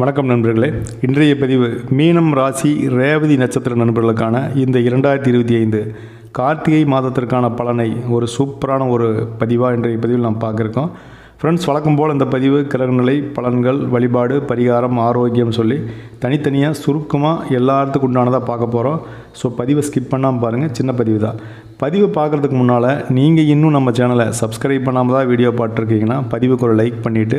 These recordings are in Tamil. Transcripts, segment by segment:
வணக்கம் நண்பர்களே. இன்றைய பதிவு மீனம் ராசி ரேவதி நட்சத்திர நண்பர்களுக்கான இந்த இரண்டாயிரத்தி இருபத்தி ஐந்து கார்த்திகை மாதத்திற்கான பலனை ஒரு சூப்பரான ஒரு பதிவாக இன்றைய பதிவில் நாம் பார்க்குறோம். ஃப்ரெண்ட்ஸ் வழக்கம் போல் இந்த பதிவு கிரகநிலை பலன்கள் வழிபாடு பரிகாரம் ஆரோக்கியம் சொல்லி தனித்தனியாக சுருக்கமாக எல்லாத்துக்கு உண்டானதாக பார்க்க போகிறோம் ஸோ பதிவை ஸ்கிப் பண்ணாமல் பாருங்கள் சின்ன பதிவு தான். பதிவு பார்க்குறதுக்கு முன்னால் நீங்கள் இன்னும் நம்ம சேனலை சப்ஸ்கிரைப் பண்ணாமல் தான் வீடியோ பார்த்துருக்கீங்கன்னா பதிவுக்கு ஒரு லைக் பண்ணிவிட்டு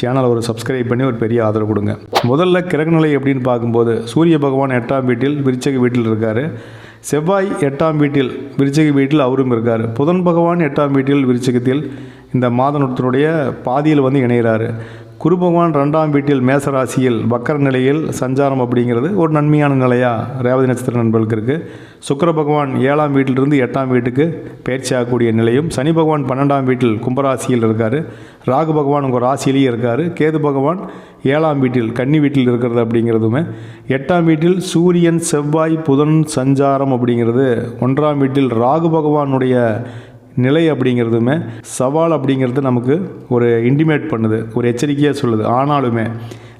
சேனலை ஒரு சப்ஸ்கிரைப் பண்ணி ஒரு பெரிய ஆதரவு கொடுங்க. முதல்ல கிரகநிலை எப்படின்னு பார்க்கும்போது சூரிய பகவான் எட்டாம் வீட்டில் விருச்சக வீட்டில் இருக்கார். செவ்வாய் எட்டாம் வீட்டில் விருச்சக வீட்டில் அவரும் இருக்கார். புதன் பகவான் எட்டாம் வீட்டில் விருச்சகத்தில் இந்த மாதனத்தினுடைய பாதியில் வந்து இணைகிறாரு குரு பகவான் ரெண்டாம் வீட்டில் மேசராசியில் வக்கர நிலையில் சஞ்சாரம் அப்படிங்கிறது ஒரு நன்மையான நிலையாக ரேவதி நட்சத்திர நண்பர்களுக்கு இருக்குது சுக்கர பகவான் ஏழாம் வீட்டிலிருந்து எட்டாம் வீட்டுக்கு பயிற்சி ஆகக்கூடிய நிலையும் சனி பகவான் பன்னெண்டாம் வீட்டில் கும்பராசியில் இருக்கார். ராகு பகவான் உங்கள் ராசியிலேயே இருக்கார். கேது பகவான் ஏழாம் வீட்டில் கன்னி வீட்டில் இருக்கிறது அப்படிங்கிறதுமே. எட்டாம் வீட்டில் சூரியன் செவ்வாய் புதன் சஞ்சாரம் அப்படிங்கிறது. ஒன்றாம் வீட்டில் ராகு பகவானுடைய நிலை அப்படிங்கிறதுமே சவால் அப்படிங்கிறது நமக்கு ஒரு இன்டிமேட் பண்ணுது ஒரு எச்சரிக்கையாக சொல்லுது. ஆனாலுமே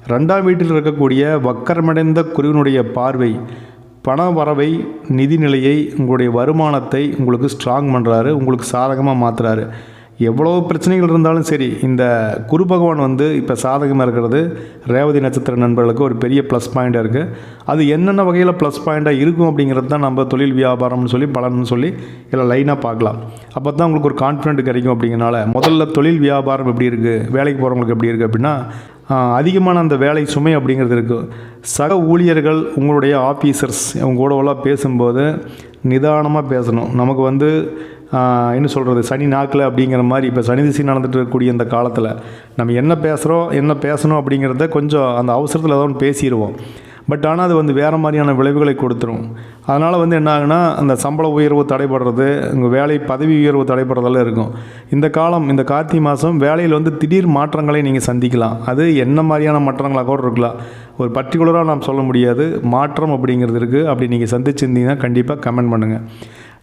ரெண்டாம் வீட்டில் இருக்கக்கூடிய வக்கரமடைந்த குருவினுடைய பார்வை பண வரவை நிதி நிலையை உங்களுடைய வருமானத்தை உங்களுக்கு ஸ்ட்ராங் பண்ணுறாரு உங்களுக்கு சாதகமாக மாற்றுறாரு எவ்வளோ பிரச்சனைகள் இருந்தாலும் சரி இந்த குரு பகவான் வந்து இப்போ சாதகமாக இருக்கிறது ரேவதி நட்சத்திர நண்பர்களுக்கு ஒரு பெரிய ப்ளஸ் பாயிண்ட்டாக இருக்குது அது என்னென்ன வகையில் ப்ளஸ் பாயிண்ட்டாக இருக்கும் அப்படிங்கிறது தான் நம்ம தொழில் வியாபாரம்னு சொல்லி பலன்னு சொல்லி எல்லாம் லைனாக பார்க்கலாம். அப்போ தான் உங்களுக்கு ஒரு கான்ஃபிடென்ட் கிடைக்கும் அப்படிங்கிறனால முதல்ல தொழில் வியாபாரம் எப்படி இருக்குது வேலைக்கு போகிறவங்களுக்கு எப்படி இருக்குது அப்படின்னா அதிகமான அந்த வேலை சுமை அப்படிங்கிறது இருக்குது சக ஊழியர்கள் உங்களுடைய ஆஃபீஸர்ஸ் அவங்க கூடவெல்லாம் பேசும்போது நிதானமாக பேசணும். நமக்கு வந்து என்ன சொல்கிறது சனி நாக்கில் அப்படிங்கிற மாதிரி இப்போ சனி திசை நடந்துட்டு இருக்கக்கூடிய இந்த காலத்தில் நம்ம என்ன பேசுகிறோம் என்ன பேசணும் அப்படிங்கிறத கொஞ்சம் அந்த அவசரத்தில் ஏதோ ஒன்று பேசிடுவோம் பட் ஆனால் அது வந்து வேறு மாதிரியான விளைவுகளை கொடுத்துரும். அதனால் வந்து என்ன ஆகுனா அந்த சம்பள உயர்வு தடைபடுறது உங்கள் வேலை பதவி உயர்வு தடைபடுறதெல்லாம் இருக்கும். இந்த காலம் இந்த கார்த்திகை மாதம் வேலையில் வந்து திடீர் மாற்றங்களை நீங்கள் சந்திக்கலாம். அது என்ன மாதிரியான மாற்றங்களாக கூட இருக்கலாம். ஒரு பர்டிகுலராக நாம் சொல்ல முடியாது மாற்றம் அப்படிங்கிறது இருக்குது அப்படி நீங்கள் சந்திச்சிருந்தீங்கன்னா கண்டிப்பாக கமெண்ட் பண்ணுங்கள்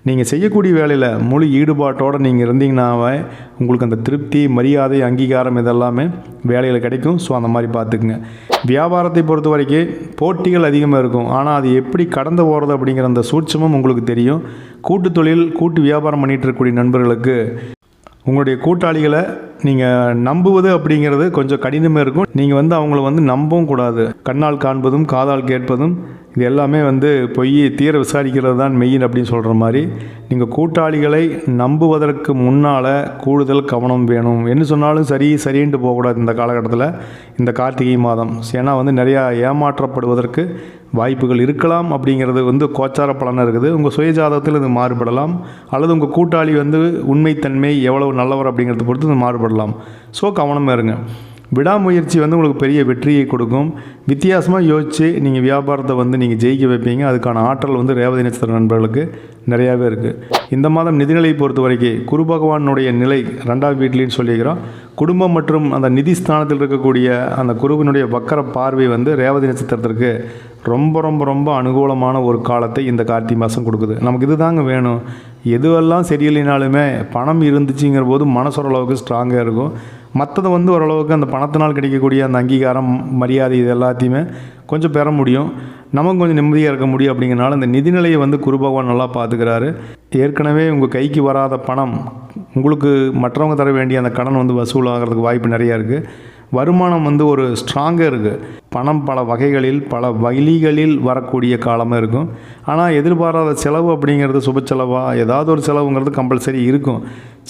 நீங்கள் செய்யக்கூடிய வேலையில் முழு ஈடுபாட்டோடு நீங்கள் இருந்தீங்கன்னாவே உங்களுக்கு அந்த திருப்தி மரியாதை அங்கீகாரம் இதெல்லாமே வேலையில் கிடைக்கும். ஸோ அந்த மாதிரி பார்த்துக்குங்க. வியாபாரத்தை பொறுத்த வரைக்கும் போட்டிகள் அதிகமாக இருக்கும். ஆனால் அது எப்படி கடந்து போகிறது அப்படிங்கிற அந்த சூட்சமும் உங்களுக்கு தெரியும். கூட்டு தொழில் கூட்டு வியாபாரம் பண்ணிகிட்டு இருக்கக்கூடிய நண்பர்களுக்கு உங்களுடைய கூட்டாளிகளை நீங்கள் நம்புவது அப்படிங்கிறது கொஞ்சம் கடினமாக இருக்கும். நீங்கள் வந்து அவங்கள வந்து நம்பவும் கூடாது. கண்ணால் காண்பதும் காதால் கேட்பதும் இது எல்லாமே வந்து பொய் தீர விசாரிக்கிறது தான் மெயின் அப்படின்னு சொல்கிற மாதிரி. நீங்கள் கூட்டாளிகளை நம்புவதற்கு முன்னால் கூடுதல் கவனம் வேணும். என்ன சொன்னாலும் சரி சரின்ட்டு போகக்கூடாது இந்த காலகட்டத்தில் இந்த கார்த்திகை மாதம். ஏன்னா வந்து நிறையா ஏமாற்றப்படுவதற்கு வாய்ப்புகள் இருக்கலாம் அப்படிங்கிறது வந்து கோச்சார பலனாக இருக்குது. உங்கள் சுயஜாதகத்தில் இது மாறுபடலாம். அல்லது உங்கள் கூட்டாளி வந்து உண்மைத்தன்மை எவ்வளவு நல்லவர் அப்படிங்கிறத பொறுத்து இது மாறுபடலாம். ஸோ கவனமாக இருங்க. விடாமுயற்சி வந்து உங்களுக்கு பெரிய வெற்றியை கொடுக்கும். வித்தியாசமாக யோசித்து நீங்கள் வியாபாரத்தை வந்து நீங்கள் ஜெயிக்க வைப்பீங்க. அதுக்கான ஆற்றல் வந்து ரேவதி நட்சத்திர நண்பர்களுக்கு நிறையாவே இருக்குது இந்த மாதம் நிதிநிலை பொறுத்த வரைக்கும் குரு பகவானுடைய நிலை ரெண்டாவது வீட்லேன்னு சொல்லிக்கிறோம் குடும்பம் மற்றும் அந்த நிதி ஸ்தானத்தில் இருக்கக்கூடிய அந்த குருவினுடைய வக்கர பார்வை வந்து ரேவதி நட்சத்திரத்திற்கு ரொம்ப ரொம்ப ரொம்ப அனுகூலமான ஒரு காலத்தை இந்த கார்த்திகை மாதம் கொடுக்குது. நமக்கு இதுதாங்க வேணும். எதுவெல்லாம் சரியில்லைனாலுமே பணம் இருந்துச்சுங்கிற போது மனசோரளவுக்கு ஸ்ட்ராங்காக இருக்கும். மற்றது வந்து ஓரளவுக்கு அந்த பணத்தினால் கிடைக்கக்கூடிய அந்த அங்கீகாரம் மரியாதை இது எல்லாத்தையுமே கொஞ்சம் பெற முடியும். நமக்கு கொஞ்சம் நிம்மதியாக இருக்க முடியும் அப்படிங்கிறனால இந்த நிதிநிலையை வந்து குரு பகவான் நல்லா பார்த்துக்கிறாரு ஏற்கனவே உங்கள் கைக்கு வராத பணம் உங்களுக்கு மற்றவங்க தர வேண்டிய அந்த கடன் வந்து வசூலாகிறதுக்கு வாய்ப்பு நிறையா இருக்குது வருமானம் வந்து ஒரு ஸ்ட்ராங்காக இருக்குது பணம் பல வகைகளில் பல வழிகளில் வரக்கூடிய காலமாக இருக்கும். ஆனால் எதிர்பாராத செலவு அப்படிங்கிறது சுப செலவாக ஏதாவது ஒரு செலவுங்கிறது கம்பல்சரி இருக்கும்.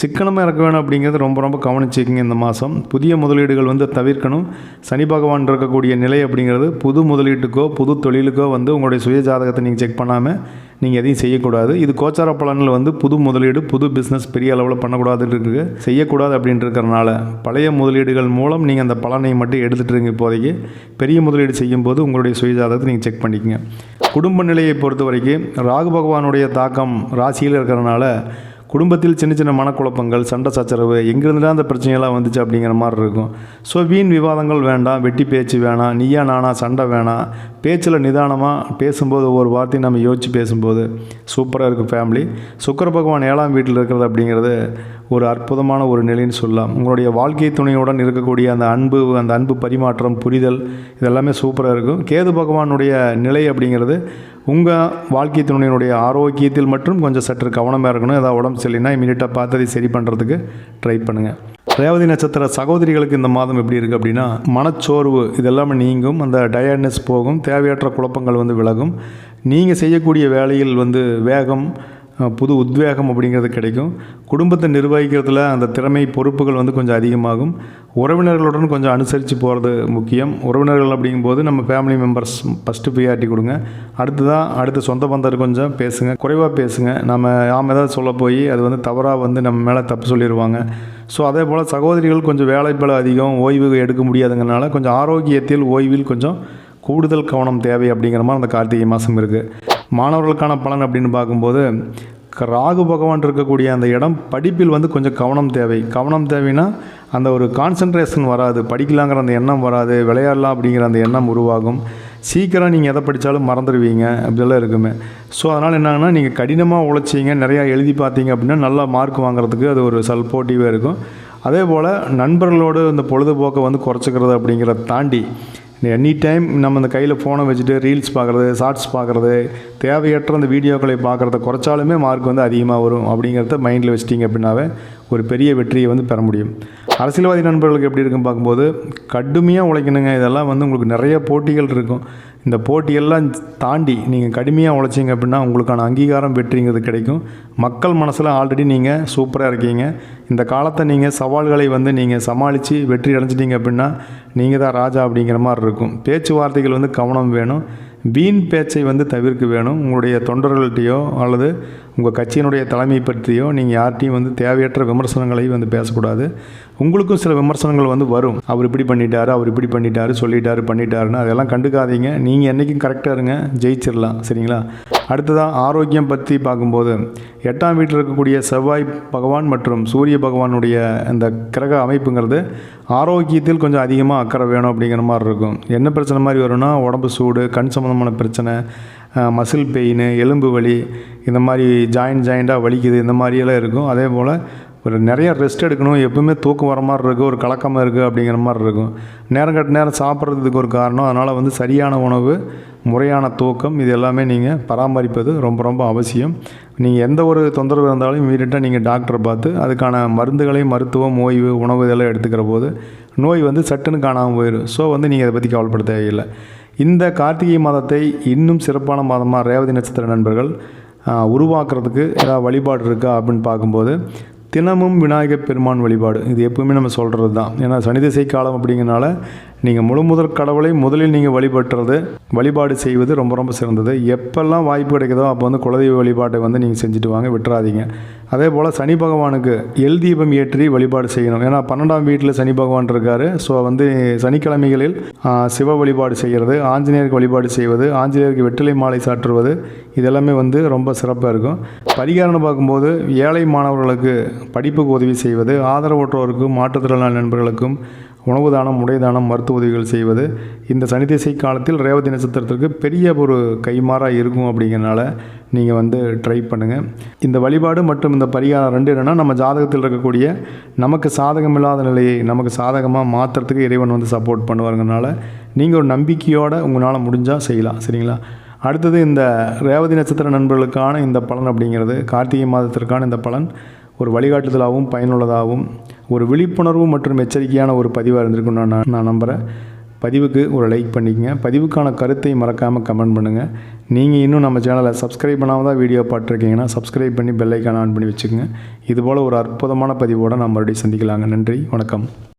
சிக்கனமாக இருக்க வேணும் அப்படிங்கிறது ரொம்ப ரொம்ப கவனிச்சிக்கிங்க இந்த மாதம் புதிய முதலீடுகள் வந்து தவிர்க்கணும். சனி பகவான் இருக்கக்கூடிய நிலை அப்படிங்கிறது புது முதலீட்டுக்கோ புது தொழிலுக்கோ வந்து உங்களுடைய சுய ஜாதகத்தை நீங்கள் செக் பண்ணாமல் நீங்கள் எதையும் செய்யக்கூடாது. இது கோச்சார பலனில் வந்து புது முதலீடு புது பிஸ்னஸ் பெரிய அளவில் பண்ணக்கூடாதுன்றது இருக்குது. செய்யக்கூடாது அப்படின்ட்டு இருக்கிறனால பழைய முதலீடுகள் மூலம் நீங்கள் அந்த பலனை மட்டும் எடுத்துகிட்டு இருங்க இப்போதைக்கு. பெரிய முதலீடு செய்யும்போது உங்களுடைய சுயஜாதகத்தை நீங்கள் செக் பண்ணிக்கங்க. குடும்ப நிலையை பொறுத்த வரைக்கும் ராகு பகவானுடைய தாக்கம் ராசியில் இருக்கிறனால குடும்பத்தில் சின்ன சின்ன மனக்குழப்பங்கள் சண்டை சச்சரவு எங்கேருந்துடா அந்த பிரச்சனையெல்லாம் வந்துச்சு அப்படிங்கிற மாதிரி இருக்கும். ஸோ வீண் விவாதங்கள் வேண்டாம் வெட்டி பேச்சு வேணாம் நீயா நானா சண்டை வேணாம். பேச்சில் நிதானமாக பேசும்போது ஒவ்வொரு வார்த்தையும் நம்ம யோசித்து பேசும்போது சூப்பராக இருக்கும் ஃபேமிலி சுக்கர பகவான் ஏழாம் வீட்டில் இருக்கிறது அப்படிங்கிறது ஒரு அற்புதமான ஒரு நிலைன்னு சொல்லலாம். உங்களுடைய வாழ்க்கை துணையுடன் இருக்கக்கூடிய அந்த அன்பு அந்த அன்பு பரிமாற்றம் புரிதல் இதெல்லாமே சூப்பராக இருக்கும். கேது பகவானுடைய நிலை அப்படிங்கிறது உங்கள் வாழ்க்கை துணையினுடைய ஆரோக்கியத்தில் மட்டும் கொஞ்சம் சற்று கவனமாக இருக்கணும். ஏதாவது உடம்பு சரியில்லைன்னா இமீடியட்டாக பார்த்து அதை சரி பண்ணுறதுக்கு ட்ரை பண்ணுங்கள் ரேவதி நட்சத்திர சகோதரிகளுக்கு இந்த மாதம் எப்படி இருக்குது அப்படின்னா மனச்சோர்வு இதெல்லாமே நீங்கும் அந்த டயர்ட்னஸ் போகும் தேவையற்ற குழப்பங்கள் வந்து விலகும். நீங்கள் செய்யக்கூடிய வேலையில் வந்து வேகம் புது உத்வேகம் அப்படிங்கிறது கிடைக்கும். குடும்பத்தை நிர்வகிக்கிறதுல அந்த திறமை பொறுப்புகள் வந்து கொஞ்சம் அதிகமாகும். உறவினர்களுடன் கொஞ்சம் அனுசரித்து போகிறது முக்கியம். உறவினர்கள் அப்படிங்கும்போது நம்ம ஃபேமிலி மெம்பர்ஸ் ஃபஸ்ட்டு ப்ரியாரிட்டி கொடுங்க. அடுத்ததான் அடுத்து சொந்த பந்தர் கொஞ்சம் பேசுங்க. குறைவாக பேசுங்க. நம்ம நாம் ஏதாவது சொல்ல போய் அது வந்து தவறாக வந்து நம்ம மேலே தப்பு சொல்லிடுவாங்க ஸோ அதே போல் சகோதரிகள் கொஞ்சம் வேலைப்பள அதிகம் ஓய்வு எடுக்க முடியாதுங்கிறனால கொஞ்சம் ஆரோக்கியத்தில் ஓய்வில் கொஞ்சம் கூடுதல் கவனம் தேவை அப்படிங்கிற மாதிரி அந்த கார்த்திகை மாதம் இருக்குது மாணவர்களுக்கான பலன் அப்படின்னு பார்க்கும்போது க- ராகு பகவான் இருக்கக்கூடிய அந்த இடம் படிப்பில் வந்து கொஞ்சம் கவனம் தேவை. கவனம் தேவைன்னா அந்த ஒரு கான்சன்ட்ரேஷன் வராது. படிக்கலாங்கிற அந்த எண்ணம் வராது. விளையாடலாம் அப்படிங்கிற அந்த எண்ணம் உருவாகும். சீக்கிரம் நீங்கள் எதை படித்தாலும் மறந்துடுவீங்க. அப்படிலாம் இருக்குமே. ஸோ அதனால் என்னங்கன்னா நீங்கள் கடினமாக உழைச்சிங்க. நிறையா எழுதி பார்த்தீங்க அப்படின்னா நல்லா மார்க் வாங்குறதுக்கு அது ஒரு சல்போட்டிவாக இருக்கும். அதே போல் நண்பர்களோடு இந்த பொழுதுபோக்கை வந்து குறைச்சிக்கிறது அப்படிங்கிறத தாண்டி எனி டைம் நம்ம இந்த கையில் ஃபோனை வச்சுட்டு ரீல்ஸ் பார்க்குறது ஷார்ட்ஸ் பார்க்குறது தேவையற்ற அந்த வீடியோக்களை பார்க்குறத குறைச்சாலுமே மார்க் வந்து அதிகமாக வரும் அப்படிங்கிறத மைண்டில் வச்சிட்டிங்க அப்படின்னாவே ஒரு பெரிய வெற்றியை வந்து பெற முடியும். அரசியல்வாதி நண்பர்களுக்கு எப்படி இருக்குன்னு பார்க்கும்போது கடுமையாக உழைக்கணுங்க. இதெல்லாம் வந்து உங்களுக்கு நிறைய போட்டிகள் இருக்கும். இந்த போட்டியெல்லாம் தாண்டி நீங்கள் கடுமையாக உழைச்சிங்க அப்படின்னா உங்களுக்கான அங்கீகாரம் வெற்றிங்கிறது கிடைக்கும். மக்கள் மனசில் ஆல்ரெடி நீங்கள் சூப்பராக இருக்கீங்க. இந்த காலத்தை நீங்கள் சவால்களை வந்து நீங்கள் சமாளித்து வெற்றி அடைஞ்சிட்டிங்க அப்படின்னா நீங்கள் தான் ராஜா அப்படிங்கிற மாதிரி இருக்கும். பேச்சுவார்த்தைகள் வந்து கவனம் வேணும். வீண் பேச்சை வந்து தவிர்க்க வேணும். உங்களுடைய தொண்டர்கள்ட்டையோ அல்லது உங்கள் கட்சியினுடைய தலைமை பற்றியோ நீங்கள் யார்கிட்டையும் வந்து தேவையற்ற விமர்சனங்களையும் வந்து பேசக்கூடாது. உங்களுக்கும் சில விமர்சனங்கள் வந்து வரும். அவர் இப்படி பண்ணிட்டாரு அவர் இப்படி பண்ணிட்டாரு சொல்லிட்டாரு பண்ணிட்டாருன்னு அதெல்லாம் கண்டுக்காதீங்க. நீங்கள் என்றைக்கும் கரெக்டாக இருங்க ஜெயிச்சிடலாம் சரிங்களா? அடுத்ததாக ஆரோக்கியம் பற்றி பார்க்கும்போது எட்டாம் வீட்டில் இருக்கக்கூடிய செவ்வாய் பகவான் மற்றும் சூரிய பகவானுடைய அந்த கிரக அமைப்புங்கிறது ஆரோக்கியத்தில் கொஞ்சம் அதிகமாக அக்கறை வேணும் அப்படிங்கிற மாதிரி இருக்கும். என்ன பிரச்சனை மாதிரி வரும்னா உடம்பு சூடு கண் சம்மந்தமான பிரச்சனை மசில் பெயின் எலும்பு வலி இந்த மாதிரி ஜாயிண்ட் ஜாயிண்ட்டாக வலிக்குது இந்த மாதிரியெல்லாம் இருக்கும். அதே போல் ஒரு நிறைய ரெஸ்ட் எடுக்கணும். எப்பவுமே தூக்கம் வர மாதிரி இருக்குது ஒரு கலக்கமாக இருக்குது அப்படிங்கிற மாதிரி இருக்கும். நேரம் கட்ட நேரம் சாப்பிட்றதுக்கு ஒரு காரணம். அதனால் வந்து சரியான உணவு முறையான தூக்கம் இது எல்லாமே நீங்கள் பராமரிப்பது ரொம்ப ரொம்ப அவசியம். நீங்கள் எந்த ஒரு தொந்தரவு இருந்தாலும் இமீடியட்டாக நீங்கள் டாக்டரை பார்த்து அதுக்கான மருந்துகளை மருத்துவம் ஓய்வு உணவு இதெல்லாம் எடுத்துக்கிற போது நோய் வந்து சட்டுன்னு காணாமல் போயிடும் ஸோ வந்து நீங்கள் இதை பற்றி கவலைப்பட தேவையில்லை. இந்த கார்த்திகை மாதத்தை இன்னும் சிறப்பான மாதமாக ரேவதி நட்சத்திர நண்பர்கள் உருவாக்குறதுக்கு ஏதாவது வழிபாடு இருக்கா அப்படின்னு பார்க்கும்போது தினமும் விநாயகர் பெருமான் வழிபாடு. இது எப்பவுமே நம்ம சொல்கிறது தான் ஏன்னா சனி திசை காலம் அப்படிங்கிறனால நீங்கள் முழு முதல் கடவுளை முதலில் நீங்கள் வழிபட்டுறது வழிபாடு செய்வது ரொம்ப ரொம்ப சிறந்தது. எப்பெல்லாம் வாய்ப்பு கிடைக்குதோ அப்போ வந்து குலதெய்வ வழிபாட்டை வந்து நீங்கள் செஞ்சுட்டு வாங்க விட்டுறாதீங்க. அதே போல் சனி பகவானுக்கு எல் தீபம் ஏற்றி வழிபாடு செய்யணும். ஏன்னா பன்னெண்டாம் வீட்டில் சனி பகவான் இருக்கார். ஸோ வந்து சனிக்கிழமைகளில் சிவ வழிபாடு செய்கிறது ஆஞ்சநேயருக்கு வழிபாடு செய்வது ஆஞ்சநேயருக்கு வெற்றிலை மாலை சாற்றுவது இதெல்லாமே வந்து ரொம்ப சிறப்பாக இருக்கும். பரிகாரம்னு பார்க்கும்போது ஏழை மாணவர்களுக்கு படிப்புக்கு உதவி செய்வது ஆதரவற்றோருக்கும் மாற்றுத்திறனாளி நண்பர்களுக்கும் உணவு தானம் உடை தானம் மருத்துவ உதவிகள் செய்வது. இந்த சனி திசை காலத்தில் ரேவதி நட்சத்திரத்திற்கு பெரிய ஒரு கைமாறாக இருக்கும் அப்படிங்கிறனால நீங்கள் வந்து ட்ரை பண்ணுங்கள் இந்த வழிபாடு மற்றும் இந்த பரிகாரம் ரெண்டு என்னென்னா நம்ம ஜாதகத்தில் இருக்கக்கூடிய நமக்கு சாதகமில்லாத நிலையை நமக்கு சாதகமாக மாற்றுறதுக்கு இறைவன் வந்து சப்போர்ட் பண்ணுவாருங்கனால நீங்கள் ஒரு நம்பிக்கையோடு உங்களால் முடிஞ்சால் செய்யலாம். சரிங்களா? அடுத்தது இந்த ரேவதி நட்சத்திர நண்பர்களுக்கான இந்த பலன் அப்படிங்கிறது கார்த்திகை மாதத்திற்கான இந்த பலன் ஒரு வழிகாட்டுதலாகவும் பயனுள்ளதாகவும் ஒரு விழிப்புணர்வு மற்றும் எச்சரிக்கையான ஒரு பதிவாக இருந்திருக்குன்னு நான் நான் நம்புகிறேன் பதிவுக்கு ஒரு லைக் பண்ணிக்கங்க. பதிவுக்கான கருத்தை மறக்காமல் கமெண்ட் பண்ணுங்கள் நீங்கள் இன்னும் நம்ம சேனலை சப்ஸ்கிரைப் பண்ணாமல் தான் வீடியோ பார்த்துருக்கீங்கன்னா சப்ஸ்கிரைப் பண்ணி பெல்லைக்கான ஆன் பண்ணி வச்சுக்கோங்க. இதுபோல் ஒரு அற்புதமான பதிவோடு நம்ம மறுபடியும் சந்திக்கலாங்க. நன்றி. வணக்கம்.